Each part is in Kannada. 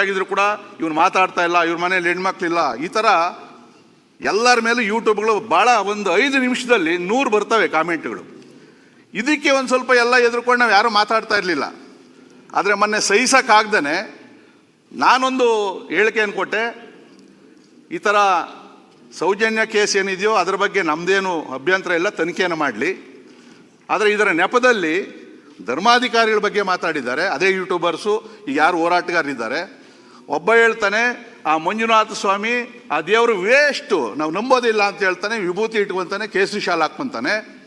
ಆಗಿದ್ರು ಕೂಡ ಇವ್ನು ಮಾತಾಡ್ತಾ ಇಲ್ಲ, ಇವ್ರ ಮನೇಲಿ ಹೆಣ್ಮಕ್ಳಿಲ್ಲ. ಈ ಥರ ಎಲ್ಲರ ಮೇಲೂ ಯೂಟ್ಯೂಬ್ಗಳು ಭಾಳ ಒಂದು ಐದು ನಿಮಿಷದಲ್ಲಿ ನೂರು ಬರ್ತವೆ ಕಾಮೆಂಟ್ಗಳು. ಇದಕ್ಕೆ ಒಂದು ಸ್ವಲ್ಪ ಎಲ್ಲ ಎದುರ್ಕೊಂಡು ನಾವು ಯಾರೂ ಮಾತಾಡ್ತಾ ಇರಲಿಲ್ಲ. ಆದರೆ ಮೊನ್ನೆ ಸಹಿಸೋಕ್ಕಾಗ್ದೇ ನಾನೊಂದು ಹೇಳಿಕೆಯನ್ನು ಕೊಟ್ಟೆ. ಈ ಥರ ಸೌಜನ್ಯ ಕೇಸ್ ಏನಿದೆಯೋ ಅದರ ಬಗ್ಗೆ ನಮ್ಮದೇನು ಅಭ್ಯಂತರ ಇಲ್ಲ, ತನಿಖೆಯನ್ನು ಮಾಡಲಿ. ಆದರೆ ಇದರ ನೆಪದಲ್ಲಿ ಧರ್ಮಾಧಿಕಾರಿಗಳ ಬಗ್ಗೆ ಮಾತಾಡಿದ್ದಾರೆ. ಅದೇ ಯೂಟ್ಯೂಬರ್ಸು ಈಗ ಯಾರು ಹೋರಾಟಗಾರರಿದ್ದಾರೆ. ಒಬ್ಬ ಹೇಳ್ತಾನೆ, ಆ ಮಂಜುನಾಥ ಸ್ವಾಮಿ, ಆ ದೇವರು ವೇಸ್ಟು ನಾವು ನಂಬೋದಿಲ್ಲ ಅಂತ ಹೇಳ್ತಾನೆ, ವಿಭೂತಿ ಇಟ್ಕೊಂತಾನೆ, ಕೇಸರಿ ಶಾಲ್ ಹಾಕ್ಕೊಂತಾನೆ.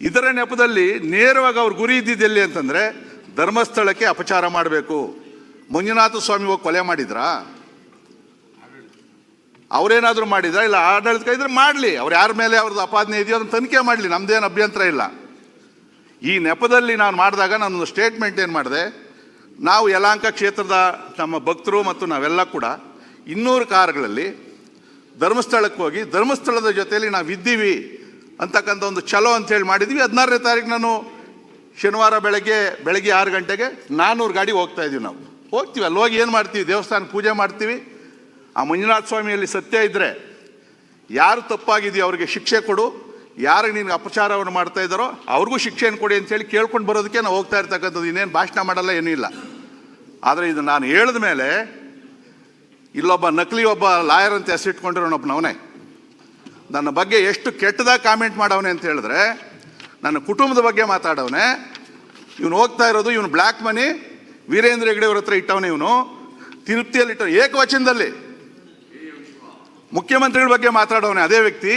ಇದರ ನೆಪದಲ್ಲಿ ನೇರವಾಗಿ ಅವ್ರ ಗುರಿ ಇದ್ದಿದ್ದೆಲ್ಲಿ ಅಂತಂದರೆ, ಧರ್ಮಸ್ಥಳಕ್ಕೆ ಅಪಚಾರ ಮಾಡಬೇಕು. ಮಂಜುನಾಥ ಸ್ವಾಮಿ ಹೋಗಿ ಕೊಲೆ ಮಾಡಿದ್ರಾ? ಅವರೇನಾದರೂ ಮಾಡಿದ್ರ? ಇಲ್ಲ, ಆಡಳಿತ ಇದ್ರೆ ಮಾಡಲಿ. ಅವ್ರು ಯಾರ ಮೇಲೆ ಅವ್ರದ್ದು ಅಪಾದನೆ ಇದೆಯೋ ಅದನ್ನು ತನಿಖೆ ಮಾಡಲಿ. ನಮ್ದೇನು ಅಭ್ಯಂತರ ಇಲ್ಲ. ಈ ನೆಪದಲ್ಲಿ ನಾನು ಮಾಡಿದಾಗ ನಾನೊಂದು ಸ್ಟೇಟ್ಮೆಂಟ್ ಏನು ಮಾಡಿದೆ? ನಾವು ಯಲಾಂಕ ಕ್ಷೇತ್ರದ ನಮ್ಮ ಭಕ್ತರು ಮತ್ತು ನಾವೆಲ್ಲ ಕೂಡ ಇನ್ನೂರು ಕಾರುಗಳಲ್ಲಿ ಧರ್ಮಸ್ಥಳಕ್ಕೆ ಹೋಗಿ ಧರ್ಮಸ್ಥಳದ ಜೊತೆಯಲ್ಲಿ ನಾವು ಇದ್ದೀವಿ ಅಂತಕ್ಕಂಥ ಒಂದು ಛಲೋ ಅಂತೇಳಿ ಮಾಡಿದ್ವಿ. ಹದಿನಾರನೇ ತಾರೀಕು ನಾನು ಶನಿವಾರ ಬೆಳಗ್ಗೆ ಬೆಳಗ್ಗೆ ಆರು ಗಂಟೆಗೆ ನಾನ್ನೂರು ಗಾಡಿ ಹೋಗ್ತಾ ಇದ್ದೀವಿ ನಾವು. ಹೋಗ್ತೀವಿ, ಅಲ್ಲಿ ಹೋಗಿ ಏನು ಮಾಡ್ತೀವಿ? ದೇವಸ್ಥಾನ ಪೂಜೆ ಮಾಡ್ತೀವಿ. ಆ ಮಂಜುನಾಥ ಸ್ವಾಮಿಯಲ್ಲಿ ಸತ್ಯ ಇದ್ದರೆ ಯಾರು ತಪ್ಪಾಗಿದೆಯೋ ಅವರಿಗೆ ಶಿಕ್ಷೆ ಕೊಡು. ಯಾರಿಗೆ ನಿನಗೆ ಅಪಚಾರವನ್ನು ಮಾಡ್ತಾ ಇದ್ದಾರೋ ಅವ್ರಿಗೂ ಶಿಕ್ಷೆಯನ್ನು ಕೊಡಿ ಅಂತೇಳಿ ಕೇಳ್ಕೊಂಡು ಬರೋದಕ್ಕೆ ನಾವು ಹೋಗ್ತಾ ಇರ್ತಕ್ಕಂಥದ್ದು ಇನ್ನೇನು ಭಾಷಣ ಮಾಡಲ್ಲ, ಏನೂ ಇಲ್ಲ. ಆದರೆ ಇದು ನಾನು ಹೇಳಿದ ಮೇಲೆ ಇಲ್ಲೊಬ್ಬ ನಕಲಿ ಒಬ್ಬ ಲಾಯರ್ ಅಂತ ಹೆಸರಿಟ್ಕೊಂಡಿರೋನೊಬ್ಬನವನೇ ನನ್ನ ಬಗ್ಗೆ ಎಷ್ಟು ಕೆಟ್ಟದಾಗ ಕಾಮೆಂಟ್ ಮಾಡವನೆ ಅಂತ ಹೇಳಿದ್ರೆ, ನನ್ನ ಕುಟುಂಬದ ಬಗ್ಗೆ ಮಾತಾಡವನೆ, ಇವನು ಹೋಗ್ತಾ ಇರೋದು, ಇವನು ಬ್ಲ್ಯಾಕ್ ಮನಿ, ವೀರೇಂದ್ರ ಹೆಗಡೆ ಅವ್ರ ಹತ್ರ ಇಟ್ಟವನೇ ಇವನು. ತಿರುಪ್ತಿಯಲ್ಲಿ ಇಟ್ಟವನು, ಏಕವಚನದಲ್ಲಿ. ಮುಖ್ಯಮಂತ್ರಿಗಳ ಬಗ್ಗೆ ಮಾತಾಡವನೆ, ಅದೇ ವ್ಯಕ್ತಿ.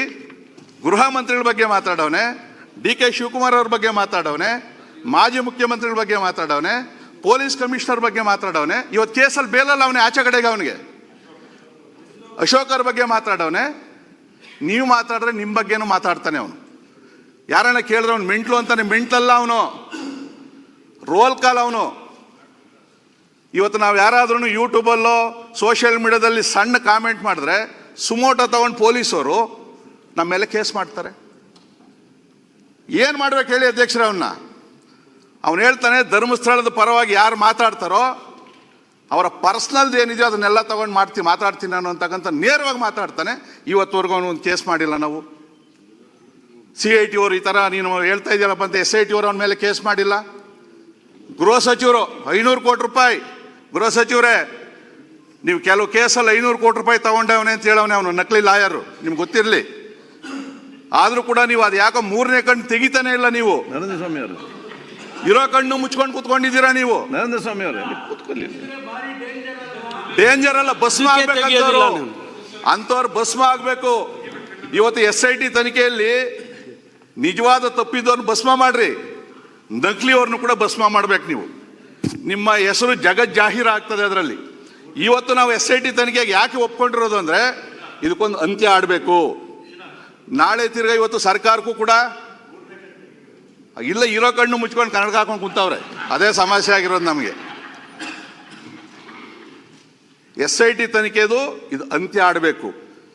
ಗೃಹ ಮಂತ್ರಿಗಳ ಬಗ್ಗೆ ಮಾತಾಡವನೆ, ಡಿ ಕೆ ಶಿವಕುಮಾರ್ ಅವ್ರ ಬಗ್ಗೆ ಮಾತಾಡವನೆ, ಮಾಜಿ ಮುಖ್ಯಮಂತ್ರಿಗಳ ಬಗ್ಗೆ ಮಾತಾಡವನೆ. ಪೊಲೀಸ್ ಕಮಿಷನರ್ ಬಗ್ಗೆ ಮಾತಾಡವನೆ. ಇವತ್ತು ಕೇಸಲ್ಲಿ ಬೇಲಲ್ಲ ಅವನೇ ಆಚೆ ಕಡೆಗೆ ಅವನಿಗೆ. ಅಶೋಕರ ಬಗ್ಗೆ ಮಾತಾಡವನೆ. ನೀವು ಮಾತಾಡಿದ್ರೆ ನಿಮ್ಮ ಬಗ್ಗೆನೂ ಮಾತಾಡ್ತಾನೆ ಅವನು. ಯಾರನ್ನ ಕೇಳಿದ್ರೆ ಅವ್ನು ಮೆಂಟ್ಲು ಅಂತಾನೆ ಮೆಂಟ್ಲಲ್ಲ ಅವನು. ರೋಲ್ ಕಾಲ್ ಅವನು. ಇವತ್ತು ನಾವು ಯಾರಾದ್ರೂ ಯೂಟ್ಯೂಬಲ್ಲೋ, ಸೋಷಿಯಲ್ ಮೀಡಿಯಾದಲ್ಲಿ ಸಣ್ಣ ಕಾಮೆಂಟ್ ಮಾಡಿದ್ರೆ ಸುಮೋಟೋ ತಗೊಂಡು ಪೊಲೀಸವರು ನಮ್ಮ ಮೇಲೆ ಕೇಸ್ ಮಾಡ್ತಾರೆ. ಏನು ಮಾಡ್ಬೇಕು ಹೇಳಿ ಅಧ್ಯಕ್ಷರ ಅವನ್ನ ಅವನು ಹೇಳ್ತಾನೆ, ಧರ್ಮಸ್ಥಳದ ಪರವಾಗಿ ಯಾರು ಮಾತಾಡ್ತಾರೋ, ಅವರ ಪರ್ಸ್ನಲ್ದು ಏನಿದೆಯೋ ಅದನ್ನೆಲ್ಲ ತಗೊಂಡು ಮಾಡ್ತೀನಿ ಮಾತಾಡ್ತೀನಿ ನಾನು ಅಂತಕ್ಕಂಥ ನೇರವಾಗಿ ಮಾತಾಡ್ತಾನೆ. ಇವತ್ತುವರೆಗೂ ಅವನು ಒಂದು ಕೇಸ್ ಮಾಡಿಲ್ಲ ನಾವು. ಸಿ ಐ ಟಿ ಅವರು ಈ ಥರ ನೀನು ಹೇಳ್ತಾ ಇದ್ದೀರಪ್ಪ ಅಂತ ಎಸ್ ಐ ಟಿ ಅವರು ಅವನ ಮೇಲೆ ಕೇಸ್ ಮಾಡಿಲ್ಲ. ಗೃಹ ಸಚಿವರು, ಐನೂರು ಕೋಟಿ ರೂಪಾಯಿ. ಗೃಹ ಸಚಿವರೇ, ನೀವು ಕೆಲವು ಕೇಸಲ್ಲಿ ಐನೂರು ಕೋಟಿ ರೂಪಾಯಿ ತಗೊಂಡವನೆ ಅಂತ ಹೇಳವನೇ ಅವನು, ನಕಲಿ ಲಾಯರು, ನಿಮ್ಗೆ ಗೊತ್ತಿರಲಿ. ಆದರೂ ಕೂಡ ನೀವು ಅದು ಯಾಕೋ ಮೂರನೇ ಕಣ್ಣು ತೆಗಿತಾನೆ ಇಲ್ಲ ನೀವು. ನರೇಂದ್ರ ಸ್ವಾಮಿ ಅವರು ಇರೋ ಕಣ್ಣು ಮುಚ್ಕೊಂಡು ಕುತ್ಕೊಂಡಿದ್ದೀರಾ ನೀವು? ನರೇಂದ್ರ ಸ್ವಾಮಿ ಅವರೇ ಕೂತ್ಕೊಳ್ಳಿ. ಡೇಂಜರ್ ಅಲ್ಲ ಭಸ್ಮ ಅಂತವ್ರು ಆಗ್ಬೇಕಂತವ್ರು. ಅಂಥವ್ರು. ಭಸ್ಮ ಆಗಬೇಕು. ಇವತ್ತು ಎಸ್ ಐ ಟಿ ತನಿಖೆಯಲ್ಲಿ ನಿಜವಾದ ತಪ್ಪಿದ್ದವ್ರನ್ನ ಭಸ್ಮ ಮಾಡ್ರಿ. ನಕಲಿಯವ್ರನ್ನು ಕೂಡ ಭಸ್ಮ ಮಾಡ್ಬೇಕು ನೀವು. ನಿಮ್ಮ ಹೆಸರು ಜಗತ್ ಜಾಹೀರ ಆಗ್ತದೆ ಅದರಲ್ಲಿ. ಇವತ್ತು ನಾವು ಎಸ್ ಐ ಟಿ ತನಿಖೆಗೆ ಯಾಕೆ ಒಪ್ಕೊಂಡಿರೋದು ಅಂದರೆ ಇದಕ್ಕೊಂದು ಅಂತ್ಯ ಆಡಬೇಕು. ನಾಳೆ ತಿರ್ಗ ಇವತ್ತು ಸರ್ಕಾರಕ್ಕೂ ಕೂಡ ಇಲ್ಲ, ಇರೋ ಕಣ್ಣು ಮುಚ್ಕೊಂಡು ಕನ್ನಡ ಹಾಕೊಂಡು ಕುಂತವ್ರೆ. ಅದೇ ಸಮಸ್ಯೆ ಆಗಿರೋದು ನಮಗೆ. ಎಸ್ ಐ ಟಿ ತನಿಖೆದು ಇದು ಅಂತ್ಯ ಆಡಬೇಕು.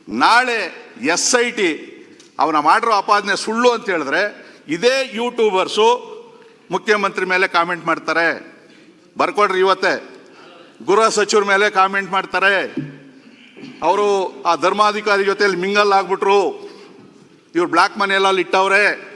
ನಾಳೆ ಎಸ್ ಐ ಟಿ ಅವನ ಮಾಡಿರೋ ಅಪಾದನೆ ಸುಳ್ಳು ಅಂತ ಹೇಳಿದ್ರೆ ಇದೇ ಯೂಟ್ಯೂಬರ್ಸು ಮುಖ್ಯಮಂತ್ರಿ ಮೇಲೆ ಕಾಮೆಂಟ್ ಮಾಡ್ತಾರೆ. ಬರ್ಕೊಡ್ರಿ ಇವತ್ತೇ. ಗೃಹ ಸಚಿವರ ಮೇಲೆ ಕಾಮೆಂಟ್ ಮಾಡ್ತಾರೆ. ಅವರು ಆ ಧರ್ಮಾಧಿಕಾರಿ ಜೊತೆಯಲ್ಲಿ ಮಿಂಗಲ್ ಆಗ್ಬಿಟ್ರು. ಇವ್ರು ಬ್ಲ್ಯಾಕ್ ಮನಿ ಅಲ್ಲಿ ಇಟ್ಟವ್ರೆ.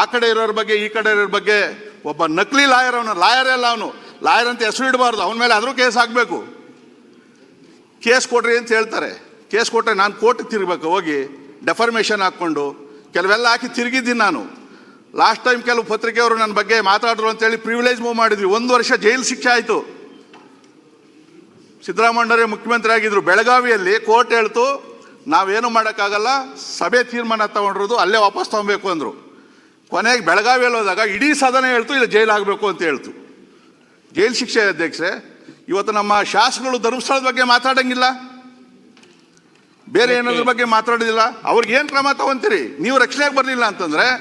ಆ ಕಡೆ ಇರೋರ ಬಗ್ಗೆ, ಈ ಕಡೆ ಇರೋರ ಬಗ್ಗೆ ಒಬ್ಬ ನಕಲಿ ಲಾಯರ್ ಅವನು, ಲಾಯರ್ ಅಲ್ಲ ಅವನು. ಲಾಯರ್ ಅಂತ ಹೆಸರು ಇಡಬಾರ್ದು, ಅವನ ಮೇಲೆ ಆದರೂ ಕೇಸ್ ಆಗಬೇಕು ಕೇಸ್ ಕೊಡ್ರಿ ಅಂತ ಹೇಳ್ತಾರೆ. ಕೇಸ್ ಕೊಟ್ಟರೆ ನಾನು ಕೋರ್ಟಿಗೆ ತಿರುಗಬೇಕು, ಹೋಗಿ ಡೆಫರ್ಮೇಷನ್ ಹಾಕ್ಕೊಂಡು ಕೆಲವೆಲ್ಲ ಹಾಕಿ ತಿರುಗಿದ್ದೀನಿ ನಾನು. ಲಾಸ್ಟ್ ಟೈಮ್ ಕೆಲವು ಪತ್ರಿಕೆಯವರು ನನ್ನ ಬಗ್ಗೆ ಮಾತಾಡಿದ್ರು ಅಂತೇಳಿ ಪ್ರಿವಿಲೇಜ್ ಮೂವ್ ಮಾಡಿದ್ವಿ. ಒಂದು ವರ್ಷ ಜೈಲು ಶಿಕ್ಷೆ ಆಯಿತು. ಸಿದ್ದರಾಮಯ್ಯರೇ ಮುಖ್ಯಮಂತ್ರಿ ಆಗಿದ್ರು. ಬೆಳಗಾವಿಯಲ್ಲಿ ಕೋರ್ಟ್ ಹೇಳ್ತು, ನಾವೇನು ಮಾಡೋಕ್ಕಾಗಲ್ಲ, ಸಭೆ ತೀರ್ಮಾನ ತಗೊಂಡಿರೋದು ಅಲ್ಲೇ ವಾಪಸ್ ತಗೊಬೇಕು ಅಂದರು. ಕೊನೆಗೆ ಬೆಳಗಾವಿಯಲ್ಲಿ ಹೋದಾಗ ಇಡೀ ಸದನ ಹೇಳ್ತು, ಇಲ್ಲ ಜೈಲು ಆಗಬೇಕು ಅಂತ ಹೇಳ್ತು. ಜೈಲು ಶಿಕ್ಷೆ ಅಧ್ಯಕ್ಷೆ ಇವತ್ತು ನಮ್ಮ ಶಾಸಕರು ಧರ್ಮಸ್ಥಳದ ಬಗ್ಗೆ ಮಾತಾಡಂಗಿಲ್ಲ. ಬೇರೆ ಏನಾದ್ರ ಬಗ್ಗೆ ಮಾತಾಡೋದಿಲ್ಲ. ಅವ್ರಿಗೆ ಏನು ಕ್ರಮ ತಗೊಂತೀರಿ? ನೀವು ರಕ್ಷಣೆಗೆ ಬರಲಿಲ್ಲ ಅಂತಂದ್ರೆ,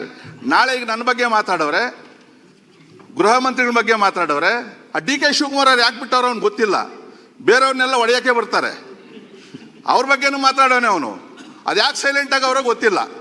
ನಾಳೆ ಈಗ ನನ್ನ ಬಗ್ಗೆ ಮಾತಾಡವ್ರೆ, ಗೃಹ ಮಂತ್ರಿಗಳ ಬಗ್ಗೆ ಮಾತಾಡವ್ರೆ, ಆ ಡಿ ಕೆ ಶಿವಕುಮಾರ್ ಅವ್ರು ಯಾಕೆ ಬಿಟ್ಟವ್ರು ಅವ್ನು ಗೊತ್ತಿಲ್ಲ. ಬೇರೆಯವ್ರನ್ನೆಲ್ಲ ಒಡೆಯಕ್ಕೆ ಬರ್ತಾರೆ. ಅವ್ರ ಬಗ್ಗೆನೂ ಮಾತಾಡೋನೆ ಅವನು. ಅದು ಸೈಲೆಂಟ್ ಆಗಿ ಅವ್ರಿಗೆ ಗೊತ್ತಿಲ್ಲ.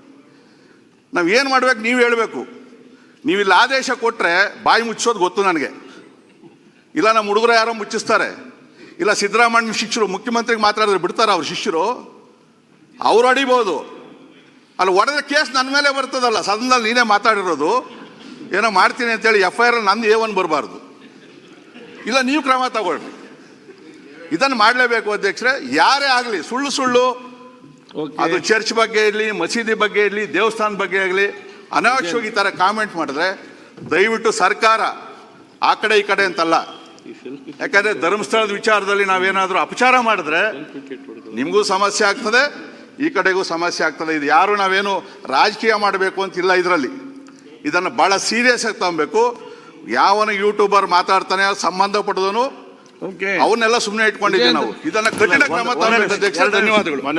ನಾವು ಏನು ಮಾಡ್ಬೇಕು, ನೀವು ಹೇಳಬೇಕು. ನೀವು ಇಲ್ಲಿ ಆದೇಶ ಕೊಟ್ಟರೆ ಬಾಯಿ ಮುಚ್ಚೋದು ಗೊತ್ತು ನನಗೆ. ಇಲ್ಲ ನಮ್ಮ ಹುಡುಗರು ಯಾರೋ ಮುಚ್ಚಿಸ್ತಾರೆ. ಇಲ್ಲ ಸಿದ್ದರಾಮಯ್ಯ ಶಿಷ್ಯರು, ಮುಖ್ಯಮಂತ್ರಿಗೆ ಮಾತಾಡಿದ್ರೆ ಬಿಡ್ತಾರೆ ಅವ್ರ ಶಿಷ್ಯರು? ಅವ್ರು ಅಡಿಬೋದು. ಅಲ್ಲಿ ಒಡೆದ ಕೇಸ್ ನನ್ನ ಮೇಲೆ ಬರ್ತದಲ್ಲ, ಸದನದಲ್ಲಿ ನೀನೇ ಮಾತಾಡಿರೋದು. ಏನೋ ಮಾಡ್ತೀನಿ ಅಂತೇಳಿ ಎಫ್ ಐ ಆರ್ ನಂದು ಎ ಒನ್ ಬರಬಾರ್ದು. ಇಲ್ಲ, ನೀವು ಕ್ರಮ ತಗೊಳ್ರಿ. ಇದನ್ನು ಮಾಡಲೇಬೇಕು ಅಧ್ಯಕ್ಷರೇ. ಯಾರೇ ಆಗಲಿ, ಸುಳ್ಳು ಸುಳ್ಳು. ಅದು ಚರ್ಚ್ ಬಗ್ಗೆ ಇರಲಿ ಮಸೀದಿ ಬಗ್ಗೆ ಇರಲಿ ದೇವಸ್ಥಾನ ಬಗ್ಗೆ ಆಗಲಿ ಅನಾವಶ್ಯವಾಗಿ ಈ ಥರ ಕಾಮೆಂಟ್ ಮಾಡಿದ್ರೆ ದಯವಿಟ್ಟು ಸರ್ಕಾರ ಆ ಕಡೆ ಈ ಕಡೆ ಅಂತಲ್ಲ. ಯಾಕಂದ್ರೆ ಧರ್ಮಸ್ಥಳದ ವಿಚಾರದಲ್ಲಿ ನಾವೇನಾದರೂ ಅಪಚಾರ ಮಾಡಿದ್ರೆ ನಿಮಗೂ ಸಮಸ್ಯೆ ಆಗ್ತದೆ ಈ ಕಡೆಗೂ ಸಮಸ್ಯೆ ಆಗ್ತದೆ. ಇದು ಯಾರು ನಾವೇನು ರಾಜಕೀಯ ಮಾಡಬೇಕು ಅಂತಿಲ್ಲ ಇದರಲ್ಲಿ. ಇದನ್ನು ಭಾಳ ಸೀರಿಯಸ್ ಆಗಿ ತಗೊಬೇಕು. ಯಾವನ ಯೂಟ್ಯೂಬರ್ ಮಾತಾಡ್ತಾನೆ ಸಂಬಂಧಪಟ್ಟದನು ಓಕೆ ಅವನ್ನೆಲ್ಲ ಸುಮ್ಮನೆ ಇಟ್ಕೊಂಡಿದ್ದೀವಿ ನಾವು. ಇದನ್ನ ಕಠಿಣ ಕ್ರಮ ಧನ್ಯವಾದಗಳು.